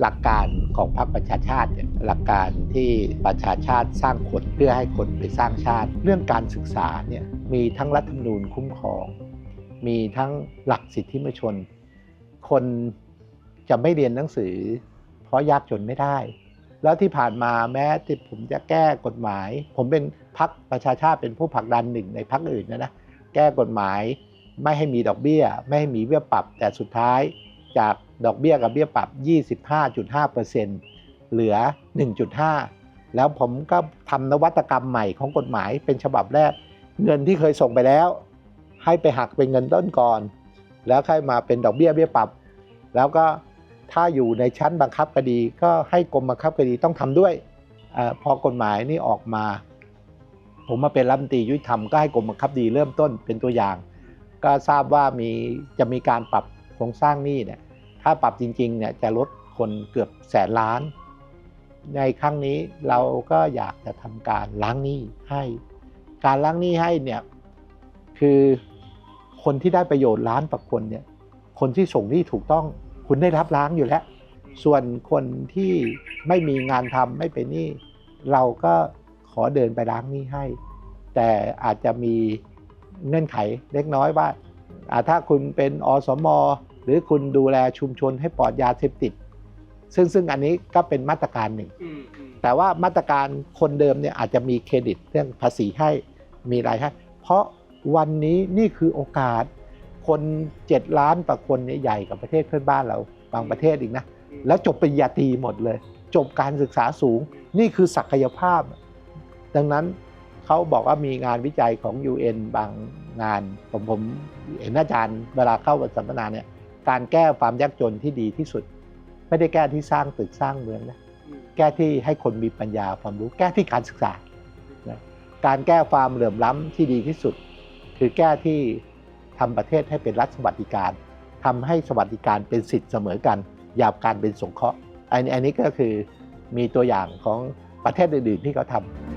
หลักการของพรรคประชาชาติเนี่ยหลักการที่ประชาชาติสร้างคนเพื่อให้คนไปสร้างชาติ เรื่องการศึกษาเนี่ยมีทั้งรัฐธรรมนูญคุ้มครอง มีทั้งหลักสิทธิมนุษยชน คนจะไม่เรียนหนังสือ เพราะยากจนไม่ได้ แล้วที่ผ่านมาแม้ที่ผมจะแก้กฎหมาย ผมเป็นพักประชาชาติเป็นผู้ผลักดันหนึ่งในพักอื่นนะนะแก้กฎหมายไม่ให้มีดอกเบี้ย ไม่ให้มีเบี้ยปรับแต่สุดท้าย จากดอกเบี้ยกับเบี้ยปรับ 25.5%เหลือ 1.5 แล้วผมก็ทำนวัตกรรมใหม่ของกฎหมายเป็นฉบับแรก เงินที่เคยส่งไปแล้ว ให้ไปหักเป็นเงินต้นก่อน แล้วค่อยมาเป็นดอกเบี้ยเบี้ยปรับ แล้วก็ถ้าอยู่ในชั้นบังคับคดีก็ให้กรมบังคับคดีต้องทำด้วยออพอกฎหมายนี่ออกมา ผมมาเป็นรัฐมนตรียุติธรรมก็ให้กรมบังคับคดีเริ่มต้นเป็นตัวอย่าง ก็ทราบว่ามีจะมีการปรับ โครงสร้างหนี้เนี่ยถ้าปรับจริงๆเนี่ยจะลดคนเกือบแสนล้าน ในครั้งนี้เราก็อยากจะทำการล้างหนี้ให้ การล้างหนี้ให้เนี่ยคือคนที่ได้ประโยชน์ล้านต่อคนเนี่ยคนที่ส่งหนี้ถูกต้องคุณได้รับล้างอยู่แล้ว ส่วนคนที่ไม่มีงานทำไม่เป็นหนี้เราก็ขอเดินไปล้างหนี้ให้ แต่อาจจะมีเงื่อนไขเล็กน้อยว่าอ่า ถ้าคุณเป็นอสมหรือคุณดูแลชุมชนให้ปลอดยาเสพติด ซึ่งซึ่งอันนี้ก็เป็นมาตรการหนึ่งอืมอืมแต่ว่ามาตรการคนเดิมเนี่ยอาจจะมีเครดิตเรื่องภาษีให้มีรายให้เพราะวันนี้นี่คือโอกาส คน7ล้านต่อคนเนี่ยใหญ่กับประเทศเพื่อนบ้านเราบางประเทศอีกนะ แล้วจบปริญญาตรีหมดเลย จบการศึกษาสูง นี่คือศักยภาพ ดังนั้นเขาบอกว่ามีงานวิจัยของ UN บาง งานผมผมเห็นอาจารย์เวลาเข้าสัมมนาเนี่ยการแก้ความยากจนที่ดีที่สุด ไม่ได้แก้ที่สร้างตึกสร้างเมืองนะอืมแก้ที่ให้คนมีปัญญาความรู้ แก้ที่การศึกษานะการแก้ความเหลื่อมล้ำที่ดีที่สุด คือแก้ที่ทำประเทศให้เป็นรัฐสวัสดิการทำให้สวัสดิการเป็นสิทธิ์เสมอกัน อย่าการเป็นสงเคราะห์อันนี้อันนี้ก็คือมีตัวอย่างของประเทศอื่นๆที่เขาทำ